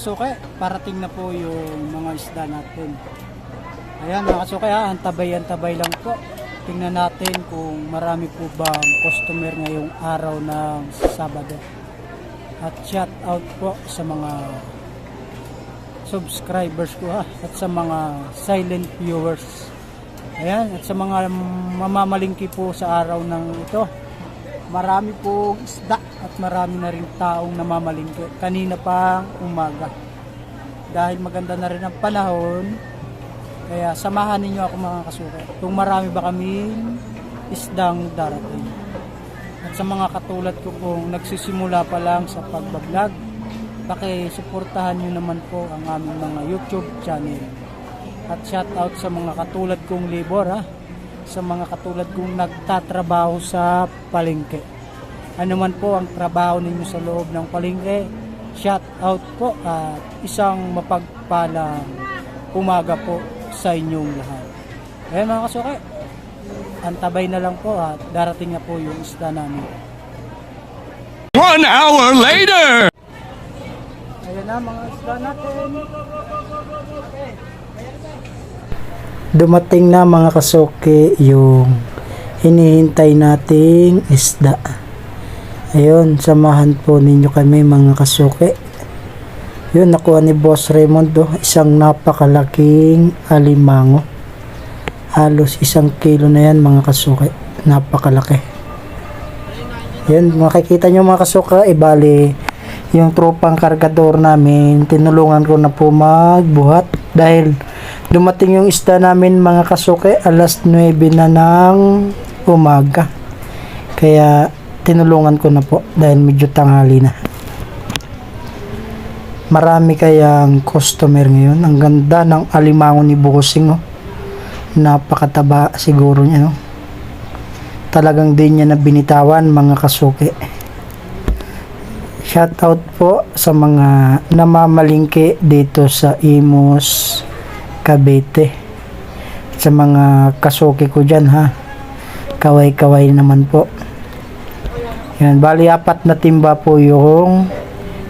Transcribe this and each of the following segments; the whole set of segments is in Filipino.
kasuke, parating na po yung mga isda natin. Ayan mga kasuke ha, antabay-antabay lang po. Tingnan natin kung marami po bang customer ngayong araw ng Sabado. At shout out po sa mga subscribers ko ha, at sa mga silent viewers. Ayan, at sa mga mamamalingki po sa araw ng ito. Marami pong isda at marami na rin taong namamalingki. Kanina pang umaga. Dahil maganda na rin ang panahon, kaya samahan ninyo ako mga kasuka. Kung marami ba kaming isdang darating. At sa mga katulad ko kung nagsisimula pa lang sa pagbablog, paki-suportahan nyo naman po ang aming mga YouTube channel. At shout out sa mga katulad kong labor ha, sa mga katulad kong nagtatrabaho sa palengke. Ano man po ang trabaho ninyo sa loob ng palengke, shout out po at isang mapagpalang umaga po sa inyong lahat. Ayan mga kasuke, antabay na lang po at darating na po yung isda namin. One hour later! Ayan na mga isda natin. Dumating na mga kasuke yung hinihintay nating isda. Ayun, samahan po ninyo kami mga kasuke. Yun, nakuha ni Boss Raymond do, isang napakalaking alimango. Halos isang kilo na yan mga kasuke. Napakalaki. Yan, makikita nyo mga kasuka, ibali yung tropang kargador namin, tinulungan ko na po magbuhat dahil dumating yung isda namin mga kasuke alas 9 na ng umaga. Kaya tinulungan ko na po dahil medyo tanghali na. Marami kayang customer ngayon. Ang ganda ng alimango ni Bosing. Oh. Napakataba siguro niya. No? Talagang din niya na binitawan mga kasuke. Shout out po sa mga namamalingki dito sa Imus, Cavite. Sa mga kasuki ko dyan ha. Kaway-kaway naman po. Yan, bali apat na timba po yung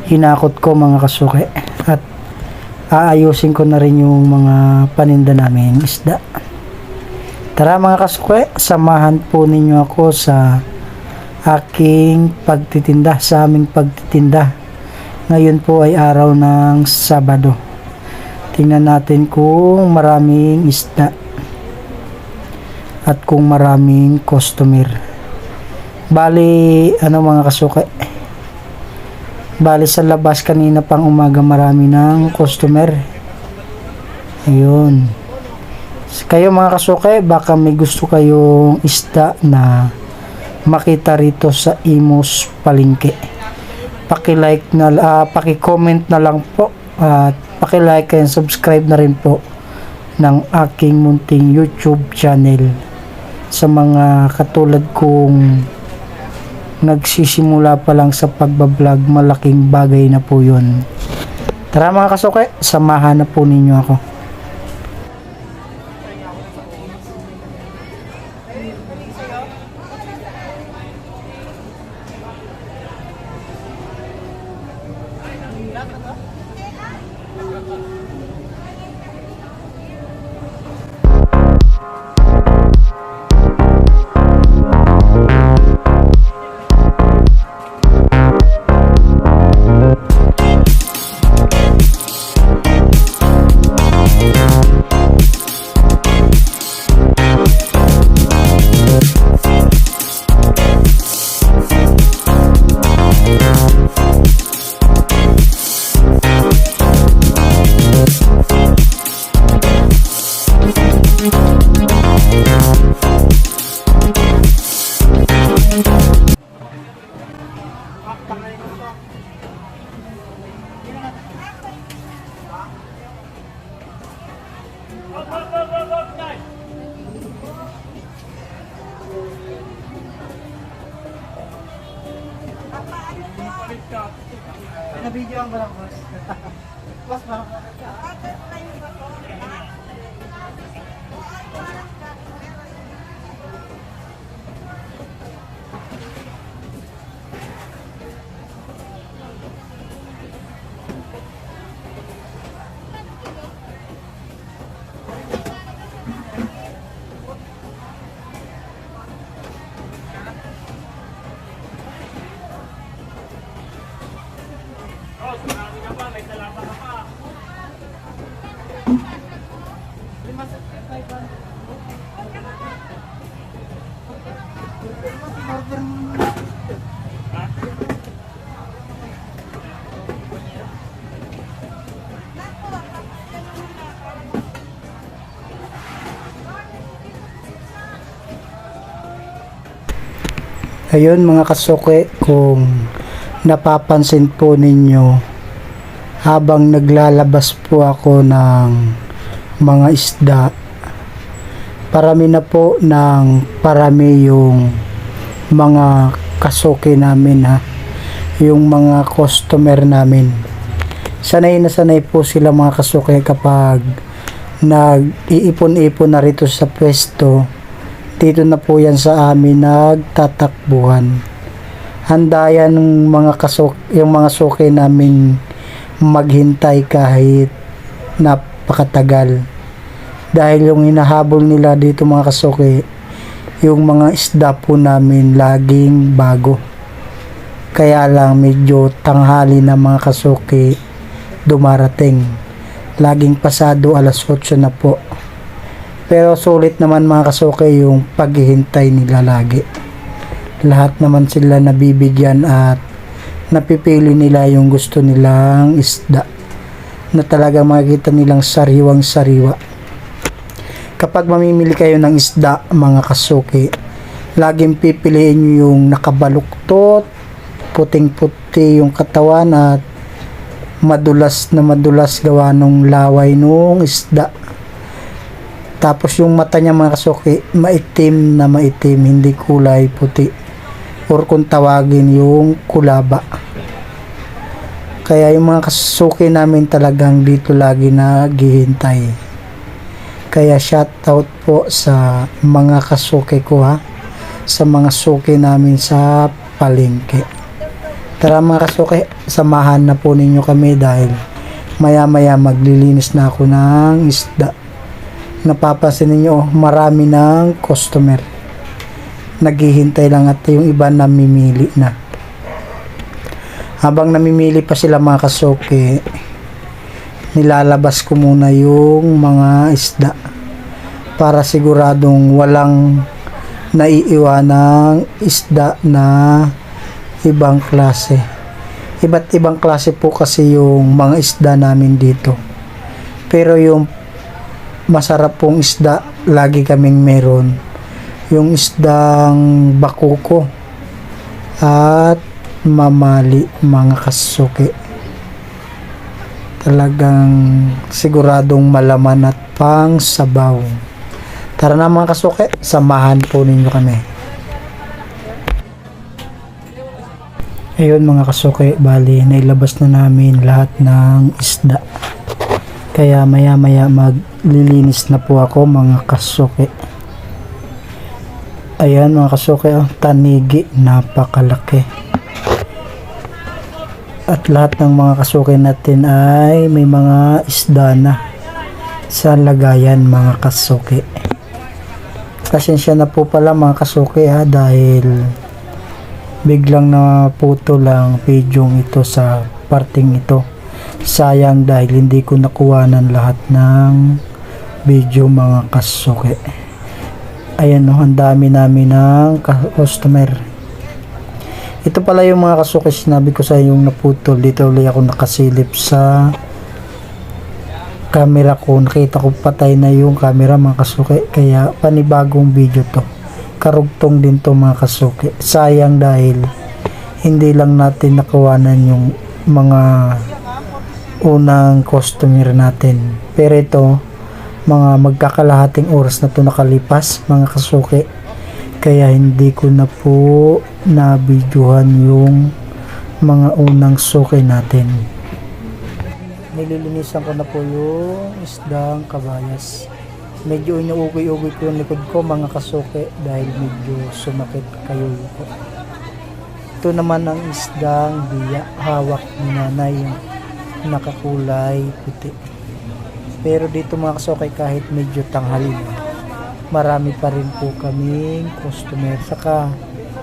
hinakot ko mga kasuki. At aayusin ko na rin yung mga paninda namin isda. Tara mga kasuki, samahan po ninyo ako sa aking pagtitinda sa aming pagtitinda. Ngayon po ay araw ng Sabado. Tingnan natin kung maraming isda at kung maraming customer. Bali, ano mga kasuka? Bali sa labas kanina pang umaga marami ng customer. Ayun. Kayo mga kasuke, baka may gusto kayong isda na makita rito sa Imus Palingke. Paki-like na ah, paki-comment na lang po at paki-like and subscribe na rin po ng aking munting YouTube channel. Sa mga katulad kong nagsisimula pa lang sa pagbablog malaking bagay na po yun. Tara mga kasuke samahan na po ninyo ako. Na-video 何? Boss, marami na pa. May talaba ka pa. Limas. Ayun mga kasuke, kung napapansin po ninyo, habang naglalabas po ako ng mga isda, parami na po ng parami yung mga kasuke namin ha, yung mga customer namin. Sanay na sanay po sila mga kasuke kapag nag-iipon-ipon na rito sa pwesto, dito na po yan sa amin nagtatakbuhan. Handa yan ng mga kasok, yung mga suki namin maghintay kahit napakatagal. Dahil yung hinahabol nila dito mga kasuki, yung mga isda po namin laging bago. Kaya lang medyo tanghali na mga kasuki dumarating. Laging pasado alas 8 na po. Pero sulit naman mga kasuke yung paghihintay nila lagi. Lahat naman sila nabibigyan at napipili nila yung gusto nilang isda na talaga makikita nilang sariwang sariwa. Kapag mamimili kayo ng isda mga kasuke, laging pipiliin nyo yung nakabaluktot, puting-puti yung katawan at madulas na madulas gawa nung laway nung isda. Tapos yung mata niya mga kasuki, maitim na maitim, hindi kulay puti. Or kung tawagin yung kulaba. Kaya yung mga kasuki namin talagang dito lagi naghihintay. Kaya shout out po sa mga kasuki ko ha. Sa mga suki namin sa palengke. Tara mga kasuki, samahan na po ninyo kami dahil maya maya maglilinis na ako ng isda napapansin ninyo marami ng customer naghihintay lang at yung iba namimili na. Habang namimili pa sila mga kasuke nilalabas ko muna yung mga isda para siguradong walang naiiwanang isda na ibang klase. Iba't ibang klase po kasi yung mga isda namin dito. Pero yung masarap pong isda lagi kaming meron yung isdang bakuko at mamali mga kasuki. Talagang siguradong malaman at pang sabaw. Tara na mga kasuki samahan po ninyo kami. Ayun mga kasuki bali nailabas na namin lahat ng isda. Kaya maya maya maglilinis na po ako mga kasuke. Ayan mga kasuke, ang tanigi napakalaki. At lahat ng mga kasuke natin ay may mga isda na sa lagayan mga kasuke. Pasensya na po pala mga kasuke ha dahil biglang na puto lang video ito sa parting ito sayang dahil hindi ko nakuwanan lahat ng video mga kasuke ayan no ang dami namin ng customer. Ito pala yung mga kasuke sinabi ko sa yung naputol. Dito ulit ako nakasilip sa camera ko. Nakita ko patay na yung camera mga kasuke kaya panibagong video to. Karugtong din to mga kasuke sayang dahil hindi lang natin nakuwanan yung mga unang customer natin. Pero ito, mga magkakalahating oras na to nakalipas, mga kasuki. Kaya hindi ko na po nabidyohan yung mga unang suki natin. Nililinisan ko na po yung isdang kabayas. Medyo inuugoy-ugoy ko yung likod ko mga kasuki dahil medyo sumakit kayo ko. Ito naman ang isdang biya hawak ni nanay nakakulay puti. Pero dito mga kasokay kahit medyo tanghali marami pa rin po kaming customer. Saka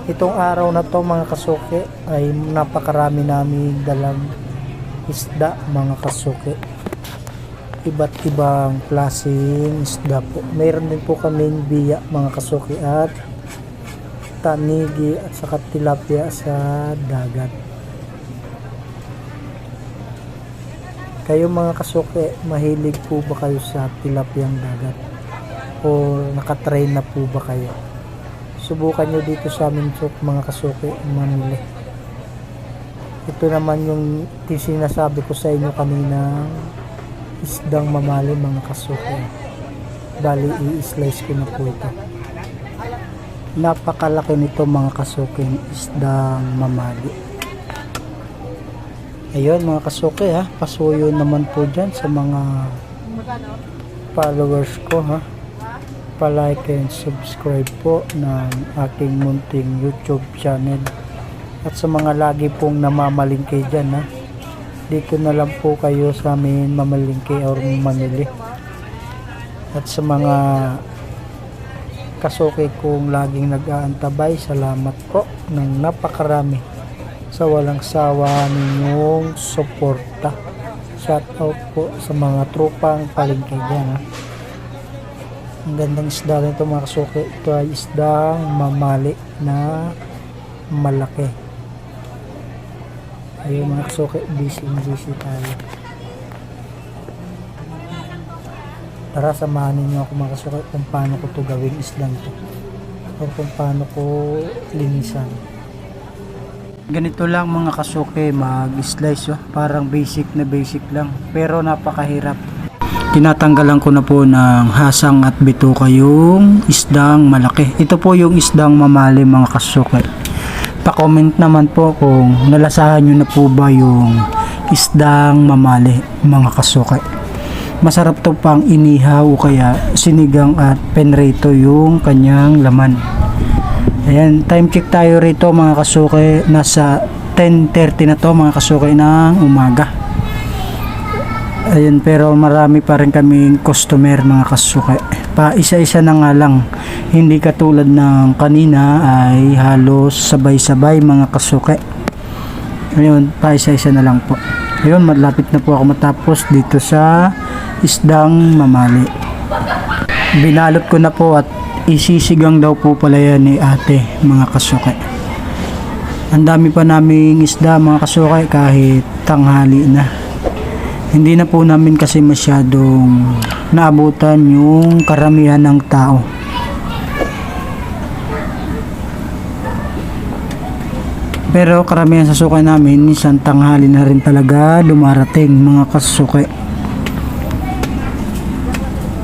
itong araw na to mga kasuke ay napakarami namin dalang isda mga kasuke. iba't ibang klaseng isda po. Mayroon din po kaming biya mga kasuki at tanigi at saka tilapia sa dagat. Kayo mga kasuki, mahilig po ba kayo sa tilapiyang dagat? O nakatrain na po ba kayo? Subukan nyo dito sa amin so, mga kasuki mamili. Ito naman yung sinasabi ko sa inyo kanina isdang mamali mga kasuki. Bali, i-slice ko na po ito. Napakalaki nito mga kasuki, isdang mamali. Ayun mga kasuki ha, pasuyo naman po dyan sa mga followers ko ha. Pa-like and subscribe po ng aking munting YouTube channel. At sa mga lagi pong namamalingkay dyan ha, dito na lang po kayo sa amin mamalingkay or mamili. At sa mga kasuki kong laging nag-aantabay, salamat po ng napakarami sa walang sawa ninyong suporta. Shout out po sa mga tropang ha. Ang gandang isda nito mga kasuki. Ito ay isdang mamali na malaki. Ayun mga kasuki, busy busy tayo. Tara, samahan ninyo ako mga kasuki kung paano ko to gawin islang to. O kung paano ko linisan. Ganito lang mga kasuki mag-slice oh. Parang basic na basic lang. Pero napakahirap. Tinatanggalan ko na po ng hasang at bituka yung isdang malaki. Ito po yung isdang mamali mga kasuki. Pa-comment naman po kung nalasahan nyo na po ba yung isdang mamali mga kasuki. Masarap to pang inihaw kaya sinigang at penrito yung kanyang laman. Ayan, time check tayo rito mga kasuki. Nasa 10.30 na to mga kasuki ng umaga. Ayan, pero marami pa rin kaming customer mga kasuki. Pa isa-isa na nga lang. Hindi katulad ng kanina ay halos sabay-sabay mga kasuki. Ayun, pa isa-isa na lang po. Ayun, malapit na po ako matapos dito sa isdang mamali. Binalot ko na po at isisigang daw po pala yan ni ate mga kasuki. Ang dami pa naming isda mga kasuki kahit tanghali na. Hindi na po namin kasi masyadong naabutan yung karamihan ng tao. Pero karamihan sa suki namin, minsan tanghali na rin talaga dumarating mga kasuki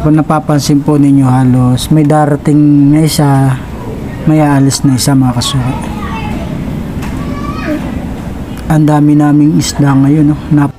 kung napapansin po ninyo halos may darating na isa may aalis na isa mga kasukat ang dami naming isda ngayon no? Nap